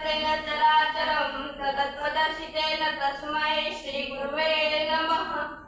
वेदात्रय चराचरं तत्त्वदर्शितेन तस्मै श्रीगुरुवे नमः।